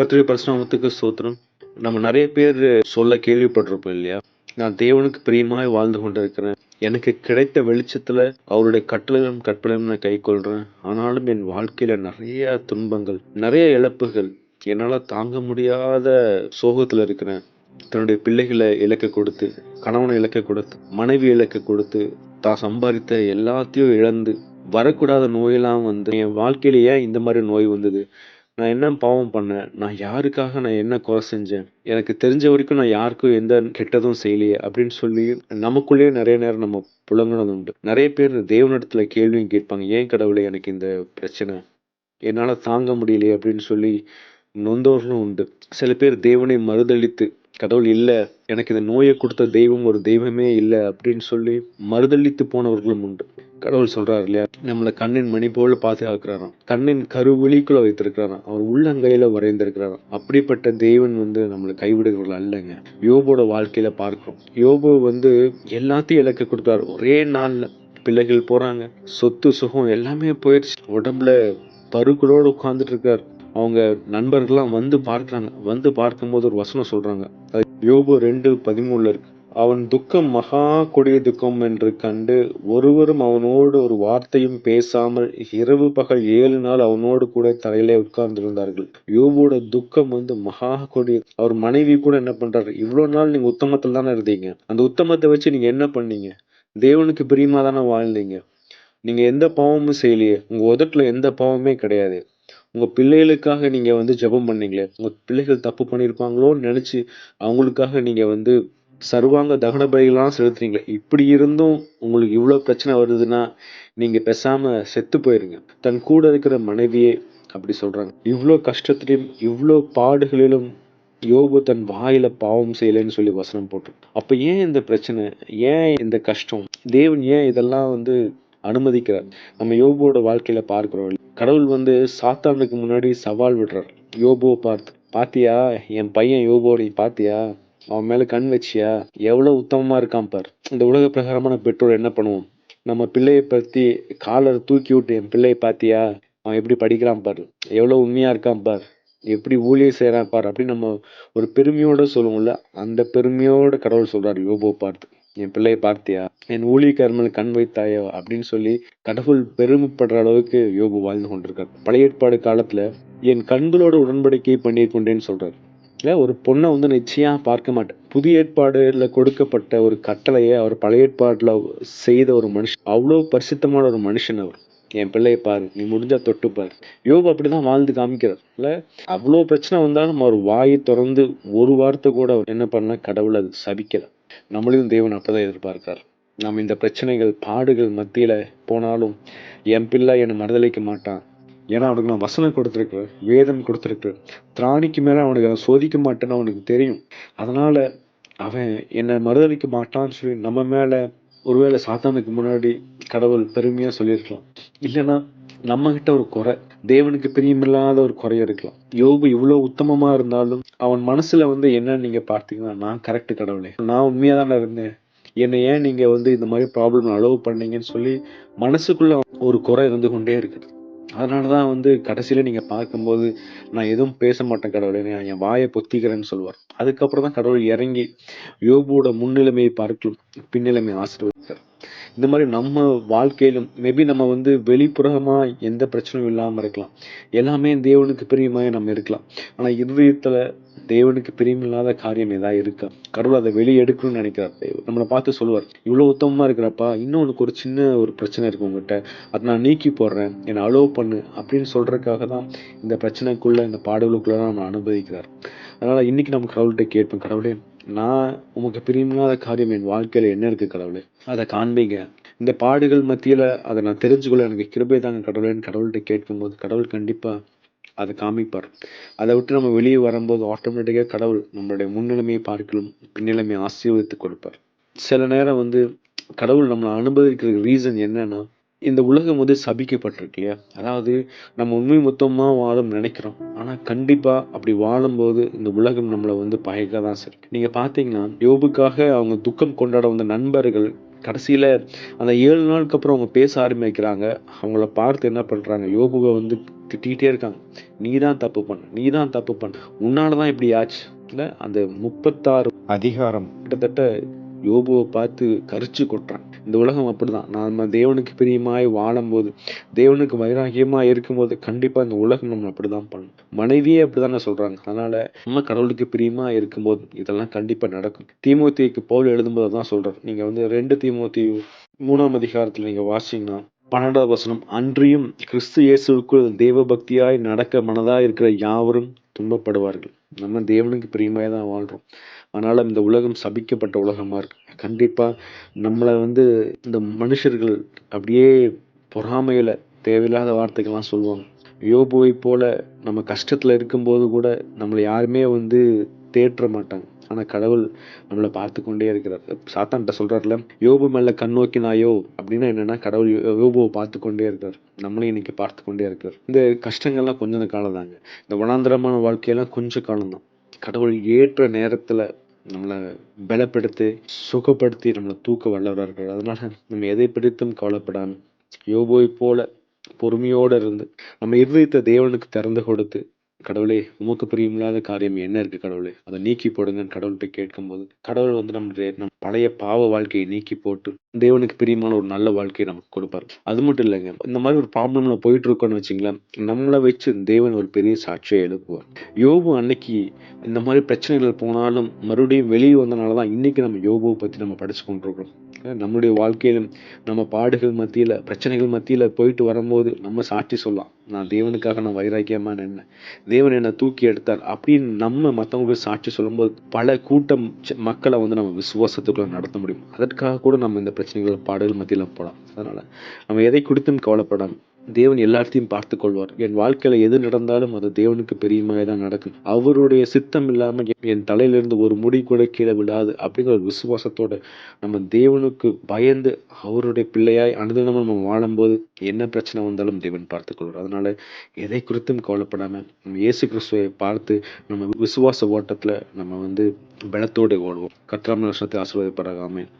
கத்திரி பரிசுநாமத்துக்கு ஸ்தோத்திரம். நம்ம நிறைய பேர் சொல்ல கேள்விப்பட்டிருப்போம் இல்லையா? நான் தேவனுக்கு பிரியமாய் வாழ்ந்து கொண்டிருக்கிறேன். எனக்கு கிடைத்த வெளிச்சத்துல அவருடைய கட்டளையும் கற்பனையும் நான் கை கொள்கிறேன் ஆனாலும் என் வாழ்க்கையில நிறைய துன்பங்கள் நிறைய இழப்புகள் என்னால தாங்க முடியாத சோகத்துல இருக்கிறேன். தன்னுடைய பிள்ளைகளை இழக்க கொடுத்து கணவனை இழக்க கொடுத்து மனைவி இழக்க கொடுத்து தான் சம்பாதித்த எல்லாத்தையும் இழந்து வரக்கூடாத நோயெல்லாம் வந்து என் வாழ்க்கையில ஏன் இந்த மாதிரி நோய் வந்தது? நான் என்ன பாவம் பண்ணேன்? நான் யாருக்காக நான் என்ன குறை செஞ்சேன்? எனக்கு தெரிஞ்ச வரைக்கும் நான் யாருக்கும் எந்த கெட்டதும் செய்யலையே அப்படின்னு சொல்லி நமக்குள்ளேயே நிறைய நேரம் நம்ம புலங்குனது உண்டு. நிறைய பேர் தேவனிடத்துல கேள்வியும் கேட்பாங்க ஏன் கடவுளே எனக்கு இந்த பிரச்சனை? என்னால தாங்க முடியலையே? அப்படின்னு சொல்லி நொந்தவர்களும் உண்டு. சில பேர் தேவனை மறுதளித்து கடவுள் இல்லை எனக்கு இந்த நோயை கொடுத்த தெய்வம் ஒரு தெய்வமே இல்லை அப்படின்னு சொல்லி மறுதளித்து போனவர்களும் உண்டு. கடவுள் சொல்கிறார் இல்லையா? நம்மளை கண்ணின் மணி போல பாதுகாக்கிறாராம். கண்ணின் கருவெளிக்குள்ள வைத்திருக்கிறாராம். அவர் உள்ளங்கையில் வரைந்திருக்கிறாராம். அப்படிப்பட்ட தெய்வன் வந்து நம்மளை கைவிடுகிறவர்கள் அல்லங்க. யோபோட வாழ்க்கையில் பார்க்குறோம். யோபோ வந்து எல்லாத்தையும் இலக்க கொடுத்தாரு. ஒரே நாளில் பிள்ளைகள் போகிறாங்க சொத்து சுகம் எல்லாமே போயிடுச்சு உடம்புல பருக்களோடு உட்கார்ந்துட்டு இருக்கார். அவங்க நண்பர்கள்லாம் வந்து பார்க்குறாங்க. வந்து பார்க்கும்போது ஒரு வசனம் சொல்கிறாங்க அது யோபு ரெண்டு பதிமூணில் இருக்கு. அவன் துக்கம் மகா கொடிய துக்கம் என்று கண்டு ஒருவரும் அவனோடு ஒரு வார்த்தையும் பேசாமல் இரவு பகல் ஏழு நாள் அவனோடு கூட தலையிலே உட்கார்ந்திருந்தார்கள். யோபோட துக்கம் வந்து மகா கொடிய அவர் மனைவி கூட என்ன பண்றாரு? இவ்வளவு நாள் நீங்க உத்தமத்தில் தானே இருந்தீங்க. அந்த உத்தமத்தை வச்சு நீங்க என்ன பண்ணீங்க? தேவனுக்கு பிரியமா தானே வாழ்ந்தீங்க. நீங்க எந்த பாவமும் செய்யலையே. உங்க உதட்டுல எந்த பாவமே கிடையாது. உங்க பிள்ளைகளுக்காக நீங்க வந்து ஜெபம் பண்ணீங்களே. உங்க பிள்ளைகள் தப்பு பண்ணியிருப்பாங்களோன்னு நினைச்சு அவங்களுக்காக நீங்க வந்து சர்வாங்க தகன பலிகள்லாம் செலுத்துறீங்களே இப்படி இருந்தும் உங்களுக்கு இவ்வளோ பிரச்சனை வருதுன்னா நீங்கள் பேசாமல் செத்து போயிருங்க. தன் கூட இருக்கிற மனைவியே அப்படி சொல்கிறாங்க இவ்வளோ கஷ்டத்திலையும் இவ்வளோ பாடுகளிலும் யோபு தன் வாயில பாவம் செய்யலைன்னு சொல்லி வசனம் போட்டு. அப்போ ஏன் இந்த பிரச்சனை? ஏன் இந்த கஷ்டம்? தேவன் ஏன் இதெல்லாம் வந்து அனுமதிக்கிறார்? நம்ம யோபுவோட வாழ்க்கையில பார்க்கிறோம். கடவுள் வந்து சாத்தானுக்கு முன்னாடி சவால் விடுறார். யோபுவை பார்த்து பாத்தியா? என் பையன் யோபுவை நீ பாத்தியா? அவன் மேல கண் வச்சியா? எவ்வளவு உத்தமமா இருக்கான் பார். இந்த உலக பிரகாரமான பெற்றோர் என்ன பண்ணுவோம்? நம்ம பிள்ளையை பத்தி காலரை தூக்கி விட்டு என் பிள்ளையை பாத்தியா? அவன் எப்படி படிக்கிறான் பார். எவ்வளவு உண்மையா இருக்கான் பார். எப்படி ஊழியர் செய்யறான் பார் அப்படின்னு நம்ம ஒரு பெருமையோட சொல்லுவோம்ல அந்த பெருமையோட கடவுள் சொல்றாரு யோபோ பார்த்து. என் பிள்ளையை பார்த்தியா? என் ஊழியக்காரன் மேல கண் வைத்தாயோ அப்படின்னு சொல்லி கடவுள் பெருமைப்படுற அளவுக்கு யோபு வாழ்ந்து கொண்டிருக்கார். பழைய ஏற்பாடு காலத்துல என் கண்களோட உடன்படிக்கை பண்ணியிருக்கொண்டேன்னு சொல்றாரு. ஒரு பொண்ணை வந்து நிச்சயம் பார்க்க மாட்டேன். புதிய ஏற்பாடுல கொடுக்கப்பட்ட ஒரு கட்டளையை அவர் பழைய ஏற்பாடில் செய்த ஒரு மனுஷன். அவ்வளோ பரிசுத்தமான ஒரு மனுஷன் அவர். என் பிள்ளையை பாரு நீ முடிஞ்சா தொட்டு பாரு. யோபு அப்படிதான் வாழ்ந்து காமிக்கிறார். இல்லை அவ்வளோ பிரச்சனை வந்தாலும் நம்ம ஒரு வாயை திறந்து ஒரு வார்த்தை கூட அவர் என்ன பண்ண கடவுளை அது சபிக்கிறார் நம்மளையும் தேவன் அப்படிதான் எதிர்பார்க்கிறார். நம்ம இந்த பிரச்சனைகள் பாடுகள் மத்தியில் போனாலும் என் பிள்ளை என்னை மறுதளிக்க மாட்டான். ஏன்னா அவனுக்கு நான் வசனம் கொடுத்துருக்குறேன் வேதம் கொடுத்துருக்குறேன் திராணிக்கு மேலே அவனுக்கு நான் சோதிக்க மாட்டேன்னு அவனுக்கு தெரியும். அதனால் அவன் என்னை மறுதளிக்க மாட்டான்னு சொல்லி நம்ம மேலே ஒருவேளை சாத்தானுக்கு முன்னாடி கடவுள் பெருமையாக சொல்லியிருக்கலாம். இல்லைன்னா நம்மகிட்ட ஒரு குறை தேவனுக்கு பிரியமில்லாத ஒரு குறை இருக்கலாம். யோபு இவ்வளோ உத்தமமாக இருந்தாலும் அவன் மனசில் வந்து என்னன்னு நீங்கள் பார்த்தீங்கன்னா நான் கரெக்டு கடவுளே. நான் உண்மையாக தானே இருந்தேன். என்னை ஏன் நீங்கள் வந்து இந்த மாதிரி ப்ராப்ளம் அலோவ் பண்ணீங்கன்னு சொல்லி மனசுக்குள்ள ஒரு குறை இருந்து கொண்டே அதனால அதனாலதான் வந்து கடைசியில நீங்க பார்க்கும்போது நான் எதுவும் பேச மாட்டேன் கடவுளே நான் என் வாயை பொத்திக்கிறேன்னு சொல்லுவார். அதுக்கப்புறம் தான் கடவுள் இறங்கி யோபுவோட முன்னிலைமையை பார்க்கலும் பின்னிலைமை ஆசீர்வதித்தார் இந்த மாதிரி நம்ம வாழ்க்கையிலும் மேபி நம்ம வந்து வெளிப்புறமாக எந்த பிரச்சனையும் இல்லாமல் இருக்கலாம். எல்லாமே தேவனுக்கு பிரியமாக நம்ம இருக்கலாம். ஆனால் இருதயத்தில் தேவனுக்கு பிரியமில்லாத காரியம் ஏதாவது இருக்கா? கடவுள் அதை வெளியே எடுக்கணும்னு நினைக்கிறார் தேவன். நம்மளை பார்த்து சொல்லுவார் இவ்வளோ உத்தமமாக இருக்கிறப்பா இன்னும் உனக்கு ஒரு சின்ன ஒரு பிரச்சனை இருக்கு உங்ககிட்ட. அதை நான் நீக்கி போடுறேன். என்னை அலோவ் பண்ணு. அப்படின்னு சொல்கிறதுக்காக தான் இந்த பிரச்சனைக்குள்ளே இந்த பாடுகளுக்குள்ள நம்ம அனுபவிக்கிறார். அதனால் இன்றைக்கி நம்ம கடவுள்கிட்ட கேட்போம் கடவுளே நான் உமக்கு பிரியமில்லாத காரியம் என் வாழ்க்கையில என்ன இருக்கு கடவுளே? அதை காண்பீங்க. இந்த பாடுகள் மத்தியில அதை நான் தெரிஞ்சுக்கொள்ள எனக்கு கிருபை தாங்க கடவுளேன்னு கடவுள்கிட்ட கேட்கும்போது கடவுள் கண்டிப்பா அதை காமிப்பார். அதை விட்டு நம்ம வெளியே வரும்போது ஆட்டோமேட்டிக்காக கடவுள் நம்மளுடைய முன்னிலைமையை பார்க்கலும் பின்னிலைமையை ஆசீர்வதித்து கொடுப்பார். சில நேரம் வந்து கடவுள் நம்மளை அனுபவிக்கிற ரீசன் என்னன்னா இந்த உலகம் வந்து சபிக்கப்பட்டிருக்கு இல்லையா அதாவது நம்ம உண்மை மொத்தமா வாழும் நினைக்கிறோம். ஆனா கண்டிப்பா அப்படி வாழும்போது இந்த உலகம் நம்மளை வந்து பகைக்க தான் சரி நீங்க பாத்தீங்கன்னா யோபுக்காக அவங்க துக்கம் கொண்டாட வந்த நண்பர்கள் கடைசியில அந்த ஏழு நாளுக்கு அப்புறம் அவங்க பேச ஆரம்பிக்கிறாங்க. அவங்கள பார்த்து என்ன பண்றாங்க? யோபுவை வந்து திட்டிகிட்டே இருக்காங்க. நீ தான் தப்பு பண்ண நீ தான் தப்பு பண்ண. உன்னால தான் இப்படி ஆச்சு. இல்லை அந்த முப்பத்தாறு அதிகாரம். கிட்டத்தட்ட யோபுவை பார்த்து கரிச்சு கொட்டுறான் இந்த உலகம் அப்படிதான். நாம் தேவனுக்கு பிரியமாய் வாழும்போது தேவனுக்கு வைராகியமாக இருக்கும்போது கண்டிப்பாக இந்த உலகம் நம்ம அப்படிதான் பண்ணும். மனைவியே அப்படி தானே சொல்கிறாங்க அதனால் நம்ம கடவுளுக்கு பிரியமாக இருக்கும்போது இதெல்லாம் கண்டிப்பாக நடக்கும். தீமோத்திக்கு பவுல் எழுதும்போது தான் சொல்றாரு. நீங்கள் வந்து ரெண்டு தீமோத்தி மூணாம் அதிகாரத்தில் நீங்கள் வாசிங்கன்னா பன்னெண்டாவது வசனம் அன்றியும் கிறிஸ்து இயேசுக்குள் தெய்வ பக்தியாய் நடக்க மனதாக இருக்கிற யாவரும் துன்பப்படுவார்கள். நம்ம தேவனுக்கு பிரியமாக தான் வாழ்கிறோம் ஆனாலும் இந்த உலகம் சபிக்கப்பட்ட உலகமாக இருக்குது கண்டிப்பாக நம்மளை வந்து இந்த மனுஷர்கள் அப்படியே பொறாமையில் தேவையில்லாத வார்த்தைகள்லாம் சொல்லுவாங்க. யோபுவை போல் நம்ம கஷ்டத்தில் இருக்கும்போது கூட நம்மளை யாருமே வந்து தேற்ற மாட்டாங்க ஆனால் கடவுள் நம்மளை பார்த்து கொண்டே இருக்கிறார். சாத்தான்கிட்ட சொல்கிறார்ல யோபு மேலே கண் நோக்கினாயோ? அப்படின்னா என்னென்னா கடவுள் யோ- யோபுவை பார்த்து கொண்டே இருக்கிறார். நம்மளையும் இன்னைக்கு பார்த்து கொண்டே இருக்கிறார். இந்த கஷ்டங்கள்லாம் கொஞ்ச காலம் தாங்க இந்த வனாந்திரமான வாழ்க்கையெல்லாம் கொஞ்சம் காலம் தான் கடவுள் ஏற்ற நேரத்தில் நம்மளை பலப்படுத்தி சுகப்படுத்தி நம்மளை தூக்க வல்லவர்கள் அதனால் நம்ம எதை பிடித்தும் கவலைப்படாமல் யோபோவை போல பொறுமையோடு இருந்து நம்ம இருதயத்தை தேவனுக்கு திறந்து கொடுத்து கடவுளே உமக்கு பிரியமில்லாத காரியம் என்ன இருக்கு கடவுளே? அதை நீக்கி போடுங்கன்னு கடவுள்கிட்ட கேட்கும்போது கடவுள் வந்து நம்மளுடைய நம் பழைய பாவ வாழ்க்கையை நீக்கி போட்டு தேவனுக்கு பிரியமான ஒரு நல்ல வாழ்க்கையை நமக்கு கொடுப்பாரு. அது மட்டும் இல்லைங்க இந்த மாதிரி ஒரு ப்ராப்ளம்ல போயிட்டு இருக்கோம்னு வச்சுங்களேன் நம்மளை வச்சு தேவன் ஒரு பெரிய சாட்சியை எழுப்புவார். யோபு அன்னைக்கு இந்த மாதிரி பிரச்சனைகள் போனாலும் மறுபடியும் வெளியே வந்தனால தான் இன்னைக்கு நம்ம யோபுவை பத்தி நம்ம படிச்சு கொண்டிருக்கிறோம் நம்மளுடைய வாழ்க்கையிலும் நம்ம பாடுகள் மத்தியில் பிரச்சனைகள் மத்தியில் போயிட்டு வரும்போது நம்ம சாட்சி சொல்லலாம். நான் தேவனுக்காக நான் வைராக்கியமாக நின்னேன். தேவன் என்னை தூக்கி எடுத்தார் அப்படின்னு நம்ம மற்றவங்களுக்கு சாட்சி சொல்லும்போது பல கூட்டம் மக்களை வந்து நம்ம விசுவாசத்துக்குள்ள நடத்த முடியும். அதற்காக கூட நம்ம இந்த பிரச்சனைகள் பாடுகள் மத்தியில் போகலாம். அதனால் நம்ம எதை குறித்தும் கவலைப்படாம தேவன் எல்லாத்தையும் பார்த்து கொள்வார் என் வாழ்க்கையில எது நடந்தாலும் அது தேவனுக்கு பெரியமாக தான் நடக்கும். அவருடைய சித்தம் இல்லாம என் என் தலையிலிருந்து ஒரு முடி கூட கீழே விடாது அப்படிங்கிற ஒரு விசுவாசத்தோட நம்ம தேவனுக்கு பயந்து அவருடைய பிள்ளையாய் அனுதினமும் நம்ம வாழும்போது என்ன பிரச்சனை வந்தாலும் தேவன் பார்த்து கொள்வார் அதனால எதை குறித்தும் கவலைப்படாம நம்ம இயேசு கிறிஸ்துவை பார்த்து நம்ம விசுவாச ஓட்டத்துல நம்ம வந்து பலத்தோடு ஓடுவோம். கற்றாமல் வருஷத்தை ஆசீர்வதிப்படாமல்